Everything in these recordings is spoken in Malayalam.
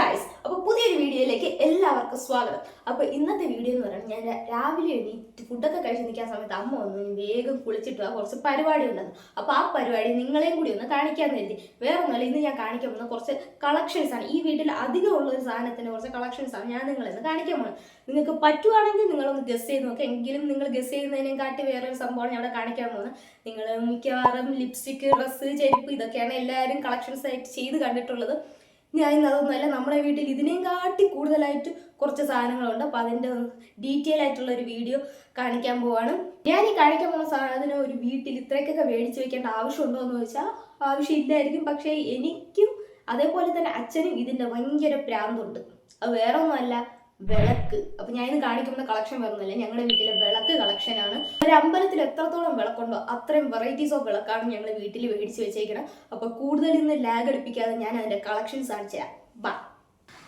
ഗായ്സ് അപ്പോൾ പുതിയൊരു വീഡിയോയിലേക്ക് എല്ലാവർക്കും സ്വാഗതം. അപ്പോൾ ഇന്നത്തെ വീഡിയോ എന്ന് പറയുന്നത് ഞാൻ രാവിലെ എണീറ്റ് ഫുഡൊക്കെ കഴിച്ച് നിൽക്കാൻ സമയത്ത് അമ്മ ഒന്ന് വേഗം കുളിച്ചിട്ട് കുറച്ച് പരിപാടി ഉണ്ടെന്ന്. അപ്പോൾ ആ പരിപാടി നിങ്ങളെയും കൂടി ഒന്ന് കാണിക്കാമെന്ന് കരുതി. വേറെ ഒന്നുമല്ല ഇന്ന് ഞാൻ കാണിക്കാൻ പോകുന്ന കുറച്ച് കളക്ഷൻസ് ആണ്. ഈ വീട്ടിൽ അധികം ഉള്ള ഒരു സാധനത്തിന് കുറച്ച് കളക്ഷൻസ് ആണ് ഞാൻ നിങ്ങളെ ഒന്ന് കാണിക്കാൻ പോകുന്നത്. നിങ്ങൾക്ക് പറ്റുവാണെങ്കിൽ നിങ്ങളൊന്ന് ഗസ് ചെയ്ത് നോക്കുക എങ്കിലും നിങ്ങൾ ഗസ് ചെയ്യുന്നതിനെ കാട്ടി വേറൊരു സംഭവമാണ് ഞാൻ അവിടെ കാണിക്കാൻ പോകുന്നത്. നിങ്ങൾ മിക്കവാറും ലിപ്സ്റ്റിക് ഡ്രസ്സ് ചെരുപ്പ് ഇതൊക്കെയാണ് എല്ലാവരും കളക്ഷൻസ് ആയിട്ട് ചെയ്ത് കണ്ടിട്ടുള്ളത്. ഞാൻ ഇന്ന് അതൊന്നുമല്ല നമ്മുടെ വീട്ടിൽ ഇതിനെയും കാട്ടി കൂടുതലായിട്ട് കുറച്ച് സാധനങ്ങളുണ്ട്. അപ്പോൾ അതിന്റെ ഡീറ്റെയിൽ ആയിട്ടുള്ള ഒരു വീഡിയോ കാണിക്കാൻ പോവാണ്. ഞാൻ ഈ കാണിക്കാൻ പോകുന്ന സാധനം ഒരു വീട്ടിൽ ഇത്രയ്ക്കൊക്കെ മേടിച്ച് വെക്കേണ്ട ആവശ്യമുണ്ടോ എന്ന് ചോദിച്ചാൽ ആവശ്യമില്ലായിരിക്കും പക്ഷേ എനിക്കും അതേപോലെ തന്നെ അച്ഛനും ഇതിന്റെ ഭയങ്കര പ്രാന്തുണ്ട്. അത് വേറെ ഒന്നുമല്ല വിളക്ക്. അപ്പൊ ഞാൻ ഇന്ന് കാണിക്കുന്ന കളക്ഷൻ വരുന്നില്ല? ഞങ്ങളുടെ വീട്ടിലെ വിളക്ക് കളക്ഷനാണ് ഒരു അമ്പലത്തിൽ എത്രത്തോളം വിളക്കുണ്ടോ അത്രയും വെറൈറ്റീസ് ഓഫ് വിളക്കാണ് ഞങ്ങൾ വീട്ടിൽ മേടിച്ച് വെച്ചേക്കണം. അപ്പൊ കൂടുതൽ ഇന്ന് ലാഗ് എടുപ്പിക്കാതെ ഞാൻ അതിന്റെ കളക്ഷൻസ് കാണിച്ചു തരാം. ബാ.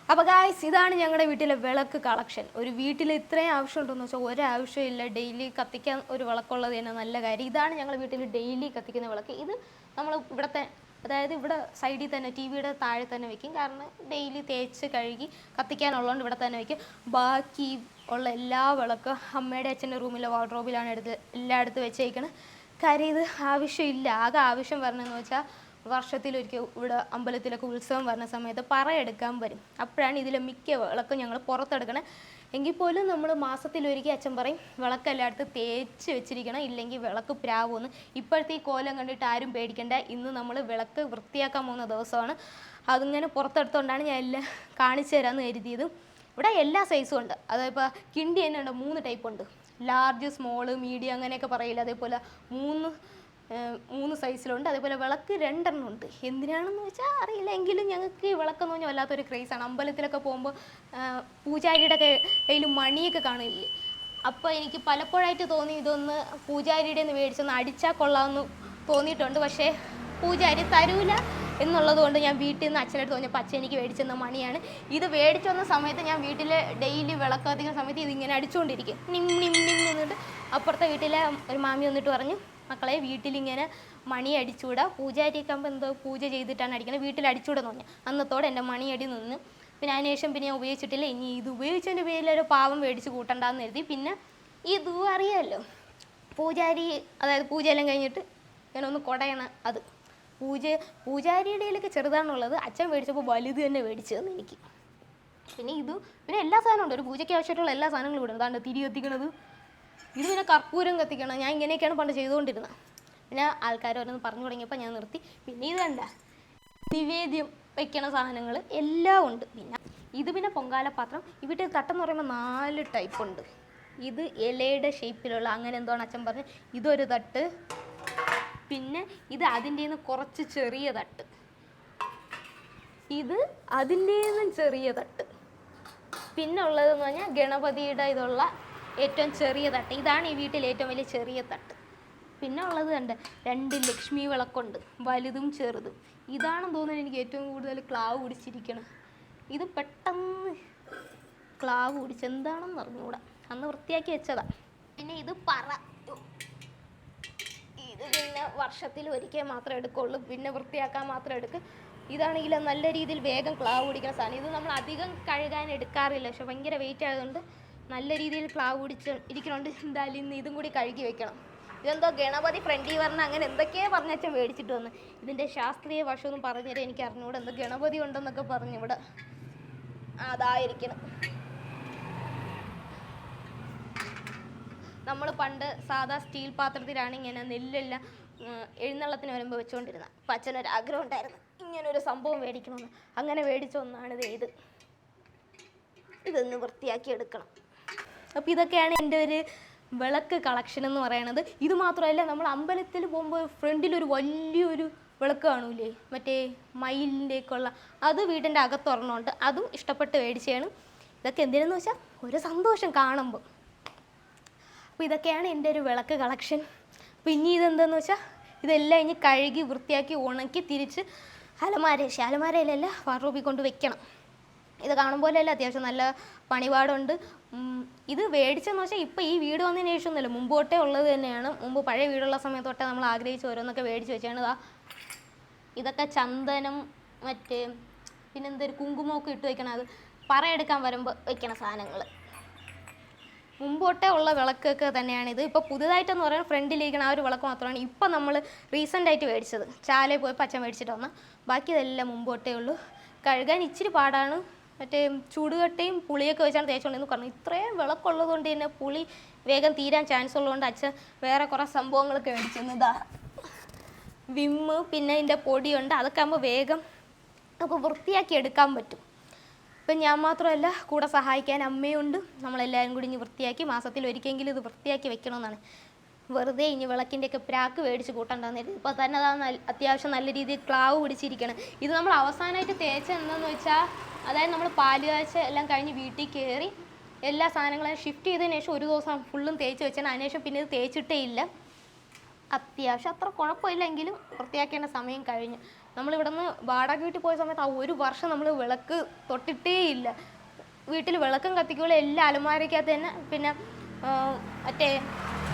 അപ്പോൾ ഗായ്സ് ഇതാണ് ഞങ്ങളുടെ വീട്ടിലെ വിളക്ക് കളക്ഷൻ ഒരു വീട്ടിൽ ഇത്രയും ആവശ്യമുണ്ടെന്ന് വെച്ചാൽ ഒരാവശ്യമില്ല ഡെയിലി കത്തിക്കാൻ ഒരു വിളക്കുള്ളത് തന്നെ നല്ല കാര്യം. ഇതാണ് ഞങ്ങളുടെ വീട്ടിൽ ഡെയിലി കത്തിക്കുന്ന വിളക്ക്. ഇത് നമ്മൾ ഇവിടുത്തെ അതായത് ഇവിടെ സൈഡിൽ തന്നെ ടി വിയുടെ താഴെ തന്നെ വെക്കും. കാരണം ഡെയിലി തേച്ച് കഴുകി കത്തിക്കാനുള്ളതുകൊണ്ട് ഇവിടെ തന്നെ വെക്കും. ബാക്കി ഉള്ള എല്ലാ വിളക്കും അമ്മയുടെ അച്ഛന്റെ റൂമിലെ വാർഡ്രോബിലാണ് എടുത്ത് എല്ലായിടത്തും വെച്ചേക്കണത് കാര്യം ഇത് ആവശ്യമില്ല. ആകെ ആവശ്യം വരണമെന്ന് വെച്ചാൽ വർഷത്തിലൊരിക്കൽ ഇവിടെ അമ്പലത്തിലൊക്കെ ഉത്സവം വരുന്ന സമയത്ത് പറയെടുക്കാൻ വരും. അപ്പോഴാണ് ഇതിലെ മിക്ക വിളക്കും ഞങ്ങൾ പുറത്തെടുക്കണേ. എങ്കിൽ പോലും നമ്മൾ ഒരുക്കി അച്ഛൻ പറയും വിളക്ക് എല്ലായിടത്തും തേച്ച് വെച്ചിരിക്കണം. ഇല്ലെങ്കിൽ വിളക്ക് പ്രാവുമെന്ന്. ഇപ്പോഴത്തെ ഈ കോലം കണ്ടിട്ട് ആരും പേടിക്കണ്ട. ഇന്ന് നമ്മൾ വിളക്ക് വൃത്തിയാക്കാൻ പോകുന്ന ദിവസമാണ്. അതിങ്ങനെ പുറത്തെടുത്തുകൊണ്ടാണ് ഞാൻ എല്ലാം കാണിച്ചു തരാമെന്ന് കരുതിയത്. ഇവിടെ എല്ലാ സൈസും ഉണ്ട്. അതായപ്പോൾ കിണ്ടി തന്നെ ഉണ്ട്. മൂന്ന് ടൈപ്പ് ഉണ്ട്. ലാർജ് സ്മോൾ മീഡിയം അങ്ങനെയൊക്കെ പറയില്ല. അതേപോലെ മൂന്ന് മൂന്ന് സൈസിലുണ്ട്. അതേപോലെ വിളക്ക് രണ്ടെണ്ണം ഉണ്ട് എന്തിനാണെന്ന് വെച്ചാൽ അറിയില്ല എങ്കിലും ഞങ്ങൾക്ക് വിളക്കെന്ന് പറഞ്ഞാൽ വല്ലാത്തൊരു ക്രേസാണ് അമ്പലത്തിലൊക്കെ പോകുമ്പോൾ പൂജാരിയുടെ കയ്യിൽ മണിയൊക്കെ കാണില്ലേ അപ്പോൾ എനിക്ക് പലപ്പോഴായിട്ട് തോന്നി ഇതൊന്ന് പൂജാരിയുടെ നിന്ന് മേടിച്ചൊന്ന് അടിച്ചാൽ കൊള്ളാമെന്ന് തോന്നിയിട്ടുണ്ട്. പക്ഷേ പൂജാരി തരൂല എന്നുള്ളത് കൊണ്ട് ഞാൻ വീട്ടിൽ നിന്ന് അച്ഛനടുത്ത് തോന്നിയ അച്ഛൻ എനിക്ക് മേടിച്ചെന്ന മണിയാണ്. ഇത് മേടിച്ചു വന്ന സമയത്ത് ഞാൻ വീട്ടിൽ ഡെയിലി വിളക്ക് സമയത്ത് ഇതിങ്ങനെ അടിച്ചുകൊണ്ടിരിക്കും നിം നിം നിം എന്നിട്ട് അപ്പുറത്തെ വീട്ടിലെ ഒരു മാമി വന്നിട്ട് പറഞ്ഞു മക്കളെ വീട്ടിലിങ്ങനെ മണി അടിച്ചുകൂടാ പൂജാരിയൊക്കെ ആകുമ്പോൾ എന്തോ പൂജ ചെയ്തിട്ടാണ് അടിക്കുന്നത് വീട്ടിൽ അടിച്ചുകൂടെന്ന് പറഞ്ഞു അന്നത്തോടെ എന്റെ മണിയടി നിന്ന്. പിന്നെ അതിന് ശേഷം പിന്നെ ഞാൻ ഉപയോഗിച്ചിട്ടില്ല. ഇനി ഇത് ഉപയോഗിച്ചതിന്റെ പേരിൽ ഒരു പാവം മേടിച്ച് കൂട്ടണ്ടെന്ന് കരുതി. പിന്നെ ഇതും അറിയാമല്ലോ പൂജാരി അതായത് പൂജയെല്ലാം കഴിഞ്ഞിട്ട് ഇങ്ങനെ ഒന്ന് കുടയണ അത്. പൂജ പൂജാരിയുടെ കയ്യിലൊക്കെ ചെറുതാണുള്ളത്. അച്ഛൻ മേടിച്ചപ്പോൾ വലുത് തന്നെ മേടിച്ചു എനിക്ക്. പിന്നെ ഇത് പിന്നെ എല്ലാ സാധനവും ഉണ്ട്. ഒരു പൂജയ്ക്ക് ആവശ്യമായിട്ടുള്ള എല്ലാ സാധനങ്ങളും ഇവിടെ ഉണ്ട്. തിരി കത്തിക്കണത് ഇത് പിന്നെ കർപ്പൂരം കത്തിക്കണം. ഞാൻ ഇങ്ങനെയൊക്കെയാണ് പണ്ട് ചെയ്തുകൊണ്ടിരുന്നത്. പിന്നെ ആൾക്കാർ ഓരോന്ന് പറഞ്ഞു തുടങ്ങിയപ്പോൾ ഞാൻ നിർത്തി. പിന്നെ ഇത് കണ്ട? നിവേദ്യം വെക്കണ സാധനങ്ങൾ എല്ലാം ഉണ്ട്. പിന്നെ ഇത് പിന്നെ പൊങ്കാല പാത്രം ഇവിടെ തട്ടെന്ന് പറയുമ്പോൾ നാല് ടൈപ്പ് ഉണ്ട്. ഇത് ഇലയുടെ ഷേപ്പിലുള്ള അങ്ങനെ എന്തോ അച്ഛൻ പറഞ്ഞു. ഇതൊരു തട്ട്. പിന്നെ ഇത് അതിന്റെ നിന്ന് കുറച്ച് ചെറിയ തട്ട്. ഇത് അതിന്റെ നിന്നും ചെറിയ തട്ട്. പിന്നെ ഉള്ളതെന്ന് പറഞ്ഞാൽ ഗണപതിയുടെ ഇതുള്ള ഏറ്റവും ചെറിയ തട്ട്. ഇതാണ് ഈ വീട്ടിലെ ഏറ്റവും വലിയ ചെറിയ തട്ട്. പിന്നെ ഉള്ളത് കണ്ട് രണ്ട് ലക്ഷ്മി വിളക്കുണ്ട്. വലുതും ചെറുതും. ഇതാണെന്ന് തോന്നുന്നത് എനിക്ക് ഏറ്റവും കൂടുതൽ ക്ലാവ് പിടിച്ചിരിക്കണം ഇത് പെട്ടെന്ന് ക്ലാവ് പിടിച്ച് എന്താണെന്ന് അറിഞ്ഞുകൂടാ അന്ന് വൃത്തിയാക്കി വെച്ചതാ. പിന്നെ ഇത് പറ. ഇത് പിന്നെ വർഷത്തിൽ ഒരിക്കൽ മാത്രമേ എടുക്കുള്ളൂ. പിന്നെ വൃത്തിയാക്കാൻ മാത്രം എടുക്കും. ഇതാണെങ്കിൽ നല്ല രീതിയിൽ വേഗം ക്ലാവ് പിടിക്കുന്ന സാധനം. ഇത് നമ്മൾ അധികം കഴുകാൻ എടുക്കാറില്ല. പക്ഷെ ഭയങ്കര വെയിറ്റ് ആയതുകൊണ്ട് നല്ല രീതിയിൽ പ്ലാവ് പിടിച്ച് ഇരിക്കണോണ്ട്. എന്തായാലും ഇന്ന് ഇതും കൂടി കഴുകി വെക്കണം. ഇതെന്തോ ഗണപതി ഫ്രണ്ടി പറഞ്ഞ അങ്ങനെ എന്തൊക്കെയോ പറഞ്ഞാൽ മേടിച്ചിട്ട് വന്ന്. ഇതിന്റെ ശാസ്ത്രീയ വശമൊന്നും പറഞ്ഞുതരാൻ എനിക്ക് അറിഞ്ഞുകൂടെ എന്തോ ഗണപതി ഉണ്ടെന്നൊക്കെ പറഞ്ഞു ഇവിടെ. അതായിരിക്കണം. നമ്മൾ പണ്ട് സാധാ സ്റ്റീൽ പാത്രത്തിലാണ് ഇങ്ങനെ നെല്ലെല്ലാം എഴുന്നള്ളത്തിന് വരുമ്പോൾ വെച്ചുകൊണ്ടിരുന്നത് അപ്പം അച്ഛനൊരു ആഗ്രഹം ഉണ്ടായിരുന്നു. ഇങ്ങനൊരു സംഭവം മേടിക്കണമെന്ന് അങ്ങനെ മേടിച്ച ഒന്നാണിത്. ഇത്. ഇതൊന്ന് വൃത്തിയാക്കി എടുക്കണം. അപ്പോൾ ഇതൊക്കെയാണ് എന്റെ ഒരു വിളക്ക് കളക്ഷൻ എന്ന് പറയുന്നത് ഇത് മാത്രമല്ല നമ്മൾ അമ്പലത്തിൽ പോകുമ്പോൾ ഫ്രണ്ടിലൊരു വലിയൊരു വിളക്ക് കാണൂലേ? മറ്റേ മയിലിന്റെ ഒക്കെ ഉള്ള അത് വീടിന്റെ അകത്തൊരെണ്ണമുണ്ട് അതും ഇഷ്ടപ്പെട്ട് മേടിച്ചതാണ്. ഇതൊക്കെ എന്തിനാന്ന് വെച്ചാൽ ഒരു സന്തോഷം കാണുമ്പോൾ അപ്പോൾ ഇതൊക്കെയാണ് എന്റെ ഒരു വിളക്ക് കളക്ഷൻ പിന്നെ ഇതെന്താന്ന് വെച്ചാൽ ഇതെല്ലാം ഇനി കഴുകി വൃത്തിയാക്കി ഉണക്കി തിരിച്ച് അലമാര ശാലമാരയിലല്ല വാർഡ്രോബിൽ കൊണ്ട് വെക്കണം. ഇത് കാണുമ്പോഴല്ല അത്യാവശ്യം നല്ല പണിപാടുണ്ട്. ഇത് മേടിച്ചെന്ന് വെച്ചാൽ ഇപ്പോൾ ഈ വീട് വന്നതിന് ശേഷമൊന്നുമല്ല. മുമ്പ് തൊട്ടേ ഉള്ളത് തന്നെയാണ്. മുമ്പ് പഴയ വീടുള്ള സമയത്ത് തൊട്ടേ നമ്മൾ ആഗ്രഹിച്ച് ഓരോന്നൊക്കെ മേടിച്ച് വെച്ചാണ് ഇതാ. ഇതൊക്കെ ചന്ദനം മറ്റേ പിന്നെ എന്തൊരു കുങ്കുമമൊക്കെ ഇട്ട് വെക്കണം അത്. പറയെടുക്കാൻ വരുമ്പോൾ വെക്കണ സാധനങ്ങൾ മുമ്പോട്ടേ ഉള്ള വിളക്കൊക്കെ തന്നെയാണ് ഇത്. ഇപ്പോൾ പുതുതായിട്ടെന്ന് പറയുന്നത് ഫ്രണ്ടിലിരിക്കുന്ന ആ ഒരു വിളക്ക് മാത്രമാണ് ഇപ്പം നമ്മൾ റീസെന്റായിട്ട് മേടിച്ചത്. ചാലയിൽ പോയി പച്ച മേടിച്ചിട്ട് വന്ന. ബാക്കി ഇതെല്ലാം മുമ്പോട്ടേ ഉള്ളൂ. കഴുകാൻ ഇച്ചിരി പാടാണ്. മറ്റേ ചൂടുകട്ടയും പുളിയൊക്കെ വെച്ചാണ് തേച്ചുകൊണ്ടെന്ന് പറഞ്ഞു ഇത്രയും വിളക്കുള്ളത് കൊണ്ട് തന്നെ പുളി വേഗം തീരാൻ ചാൻസ് ഉള്ളതുകൊണ്ട് അച്ഛൻ വേറെ കുറേ സംഭവങ്ങളൊക്കെ മേടിച്ചെന്നതാ വിമ്മ് പിന്നെ ഇതിന്റെ പൊടിയുണ്ട്. അതൊക്കെ ആകുമ്പോൾ വേഗം നമുക്ക് വൃത്തിയാക്കി എടുക്കാൻ പറ്റും. ഇപ്പം ഞാൻ മാത്രമല്ല കൂടെ സഹായിക്കാൻ അമ്മയുണ്ട്. നമ്മളെല്ലാവരും കൂടി ഇനി വൃത്തിയാക്കി മാസത്തിൽ ഒരിക്കലെങ്കിലും ഇത് വൃത്തിയാക്കി വെക്കണമെന്നാണ്. വെറുതെ ഇനി വിളക്കിന്റെയൊക്കെ പ്രാക്ക് മേടിച്ച് കൂട്ടണ്ടെന്ന് ഇപ്പോൾ തന്നെ അതാ അത്യാവശ്യം നല്ല രീതിയിൽ ക്ലാവ് പിടിച്ചിരിക്കണം. ഇത് നമ്മൾ അവസാനമായിട്ട് തേച്ച എന്താണെന്ന് വെച്ചാൽ അതായത് നമ്മൾ പാൽ കാഴ്ച എല്ലാം കഴിഞ്ഞ് വീട്ടിൽ കയറി എല്ലാ സാധനങ്ങളും ഷിഫ്റ്റ് ചെയ്തതിന് ശേഷം ഒരു ദിവസം ഫുള്ളും തേച്ച് വെച്ചാൽ അതിനുശേഷം പിന്നെ ഇത് തേച്ചിട്ടേ ഇല്ല. അത്യാവശ്യം അത്ര കുഴപ്പമില്ലെങ്കിലും വൃത്തിയാക്കേണ്ട സമയം കഴിഞ്ഞു. നമ്മൾ നിന്ന് വാടക വീട്ടിൽ പോയ സമയത്ത് ആ ഒരു വർഷം നമ്മൾ വിളക്ക് തൊട്ടിട്ടേ ഇല്ല. വീട്ടിൽ വിളക്കും കത്തിക്കുമ്പോൾ എല്ലാ അലമാരയ്ക്കകത്ത് തന്നെ പിന്നെ മറ്റേ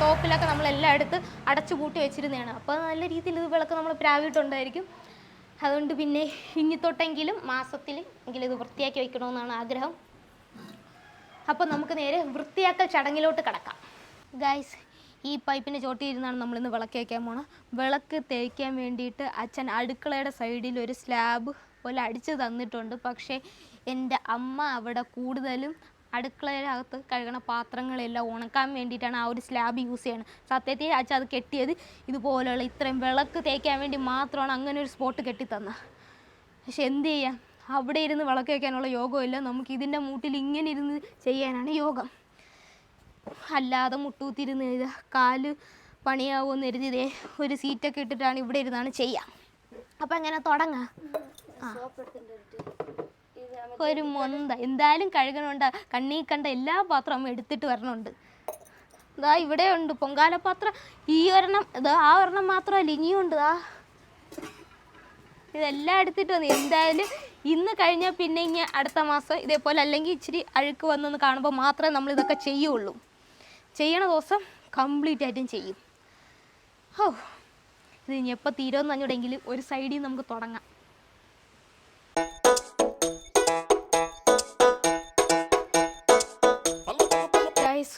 ടോപ്പിലൊക്കെ നമ്മൾ എടുത്ത് അടച്ചു പൂട്ടി വെച്ചിരുന്നതാണ്. അപ്പോൾ നല്ല രീതിയിൽ ഇത് വിളക്ക് നമ്മൾ പ്രാവിട്ടുണ്ടായിരിക്കും. അതുകൊണ്ട് പിന്നെ ഇനി തൊട്ടെങ്കിലും മാസത്തിൽ എങ്കിലും ഇത് വൃത്തിയാക്കി വെക്കണമെന്നാണ് ആഗ്രഹം. അപ്പോൾ നമുക്ക് നേരെ വൃത്തിയാക്കൽ ചടങ്ങിലോട്ട് കിടക്കാം. ഗൈസ് ഈ പൈപ്പിന്റെ ചോട്ടിയിരുന്നാണ് നമ്മളിന്ന് വിളക്ക് വയ്ക്കാൻ പോണത് വിളക്ക് തേക്കാൻ വേണ്ടിയിട്ട് അച്ഛൻ അടുക്കളയുടെ സൈഡിൽ ഒരു സ്ലാബ് പോലെ അടിച്ച് തന്നിട്ടുണ്ട്. പക്ഷേ എന്റെ അമ്മ അവിടെ കൂടുതലും അടുക്കളയുടെ അകത്ത് കഴുകണ പാത്രങ്ങളെല്ലാം ഉണക്കാൻ വേണ്ടിയിട്ടാണ് ആ ഒരു സ്ലാബ് യൂസ് ചെയ്യണത് സത്യത്തിൽ അച്ഛൻ അത് കെട്ടിയത് ഇതുപോലെയുള്ള ഇത്രയും വിളക്ക് തേക്കാൻ വേണ്ടി മാത്രമാണ് അങ്ങനെ ഒരു സ്പോട്ട് കെട്ടിത്തന്നത്. പക്ഷെ എന്ത് ചെയ്യാം? അവിടെ ഇരുന്ന് വിളക്ക് വയ്ക്കാനുള്ള യോഗമില്ല. നമുക്ക് ഇതിന്റെ മൂട്ടിൽ ഇങ്ങനെ ഇരുന്ന് ചെയ്യാനാണ് യോഗം. അല്ലാതെ മുട്ടൂത്തിരുന്ന് കാൽ പണിയാവുമെന്ന് എഴുതിയതേ ഒരു സീറ്റൊക്കെ ഇട്ടിട്ടാണ് ഇവിടെ ഇരുന്നാണ് ചെയ്യാം. അപ്പം എങ്ങനെ തുടങ്ങാം? ആ. ഒരു മൊന്ത എന്തായാലും കഴുകണുണ്ട്. കണ്ണീ കണ്ട എല്ലാ പാത്രവും എടുത്തിട്ട് വരണുണ്ട്. ഇതാ ഇവിടെ ഉണ്ട് പൊങ്കാല പാത്രം ഈ ഒരെണ്ണം ഇതാ ആ ഒരെണ്ണം മാത്രമല്ല ഇനിയുണ്ട് ആ ഇതെല്ലാം എടുത്തിട്ട് വന്നു. എന്തായാലും ഇന്ന് കഴിഞ്ഞാൽ പിന്നെ ഇനി അടുത്ത മാസം ഇതേപോലെ അല്ലെങ്കിൽ ഇച്ചിരി അഴുക്ക് വന്നെന്ന് കാണുമ്പോൾ മാത്രമേ നമ്മൾ ഇതൊക്കെ ചെയ്യുള്ളൂ. ചെയ്യണ ദിവസം കംപ്ലീറ്റ് ആയിട്ടും ചെയ്യും. ഓ ഇത് ഇനി എപ്പോൾ തീരുമെന്ന് അഞ്ഞൂടെങ്കിൽ ഒരു സൈഡിൽ നമുക്ക് തുടങ്ങാം.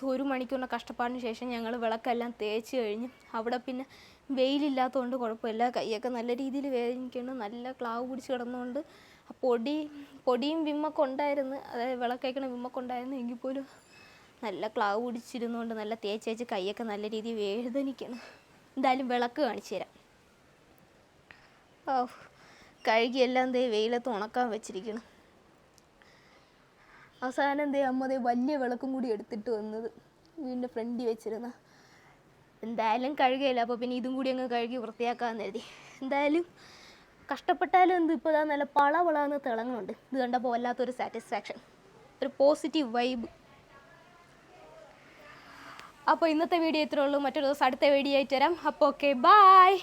ഒരു മണിക്കൂറിന്റെ കഷ്ടപ്പാടിന് ശേഷം ഞങ്ങൾ വിളക്കെല്ലാം തേച്ച് കഴിഞ്ഞ് അവിടെ പിന്നെ വെയിലില്ലാത്തതുകൊണ്ട് കുഴപ്പമില്ല. കൈയൊക്കെ നല്ല രീതിയിൽ വേദനിക്കുന്നു. നല്ല ക്ലാവ് പിടിച്ച് കിടന്നുകൊണ്ട് പൊടി പൊടിയും വിമ്മൊക്കെ ഉണ്ടായിരുന്നു. അതായത് വിളക്കയക്കണ വിമ്മൊക്കെ ഉണ്ടായിരുന്നു. എങ്കിൽ പോലും നല്ല ക്ലാവ് പിടിച്ചിരുന്നുകൊണ്ട് നല്ല തേച്ച് തേച്ച് കൈയൊക്കെ നല്ല രീതിയിൽ വേദനിക്കണം എന്തായാലും വിളക്ക് കാണിച്ചു തരാം. കഴുകിയെല്ലാം ദേ വെയിലത്ത് ഉണക്കാൻ വെച്ചിരിക്കണം അവസാനം എന്തേ അമ്മ അതേ വലിയ വിളക്കും കൂടി എടുത്തിട്ട് വന്നത്. വീടിന്റെ ഫ്രണ്ടിൽ വെച്ചിരുന്ന. എന്തായാലും കഴുകയില്ല. അപ്പോൾ പിന്നെ ഇതും കൂടി അങ്ങ് കഴുകി വൃത്തിയാക്കാമെന്ന് കരുതി. എന്തായാലും കഷ്ടപ്പെട്ടാലും എന്ത്? ഇപ്പോൾ ഇതാ നല്ല പള വളന്ന് തിളങ്ങുന്നുണ്ട്. ഇത് കണ്ടപ്പോൾ വല്ലാത്തൊരു സാറ്റിസ്ഫാക്ഷൻ ഒരു പോസിറ്റീവ് വൈബ് അപ്പോൾ ഇന്നത്തെ വീഡിയോ ഇത്രേ ഉള്ളൂ. മറ്റൊരു ദിവസം അടുത്ത വീഡിയോ ആയിട്ട് തരാം അപ്പോൾ ഓക്കെ ബായ്